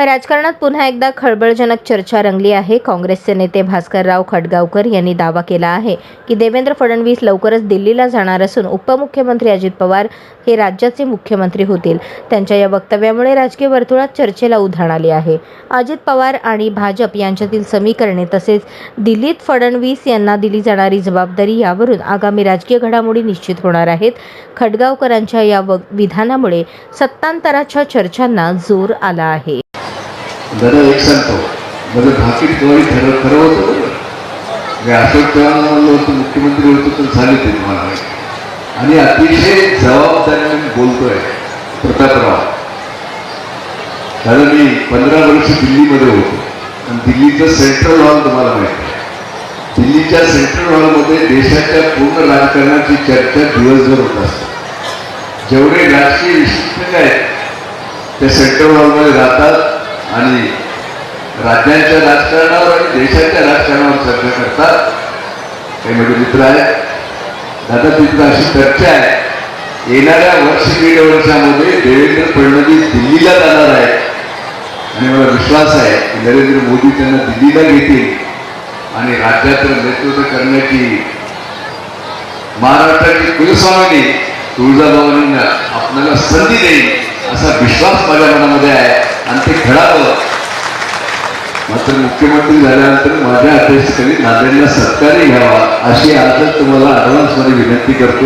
राजकारणात पुन्हा एकदा खळबळजनक चर्चा रंगली आहे. काँग्रेसचे नेते भास्करराव खडगावकर यांनी दावा केला आहे की देवेंद्र फडणवीस लवकरच दिल्लीला जाणार असून उपमुख्यमंत्री अजित पवार हे राज्याचे मुख्यमंत्री होतील. त्यांच्या या वक्तव्यामुळे राजकीय वर्तुळात चर्चेला उधाण आले आहे. अजित पवार आणि भाजप यांच्यातील समीकरणे तसेच दिल्लीत फडणवीस यांना दिली जाणारी जबाबदारी यावरून आगामी राजकीय घडामोडी निश्चित होणार आहेत. खडगावकरांच्या या व विधानामुळे सत्तांतराच्या चर्चांना जोर आला आहे. दादा एक सांगतो. माझं भाकीत गवाही ठरव ठरवतो मी म्हणजे अशोक चव्हाण मुख्यमंत्री होतो तर झाले ते मला आणि अतिशय जबाबदारीने बोलतोय प्रतापराव. कारण मी पंधरा वर्ष दिल्लीमध्ये होतो. आणि दिल्लीचं सेंट्रल हॉल तुम्हाला माहिती दिल्लीच्या सेंट्रल हॉलमध्ये देशाच्या पूर्ण राजकारणाची चर्चा दिवसभर होत असते. जेवढे राजकीय विशिष्ट आहेत ते सेंट्रल हॉलमध्ये राहतात आणि राज्यांच्या राजकारणावर आणि देशाच्या राजकारणावर चर्चा करतात. काही माझे मित्र आहेत. दादा तिथं अशी चर्चा आहे. येणाऱ्या वर्ष दीड वर्षामध्ये देवेंद्र फडणवीस दिल्लीला जाणार आहेत. आणि मला विश्वास आहे की नरेंद्र मोदी त्यांना दिल्लीला घेतील. आणि राज्याचं नेतृत्व करण्याची महाराष्ट्राची कुलस्वामिनी तुळजाभवानींना आपल्याला संधी देईल असा विश्वास माझ्या मनामध्ये आहे. आणि ते खेळावं. मात्र मुख्यमंत्री झाल्यानंतर माझ्या अध्यक्षतेने नांदेडला सत्कारही घ्यावा अशी आजच तुम्हाला ॲडव्हान्समध्ये विनंती करतो.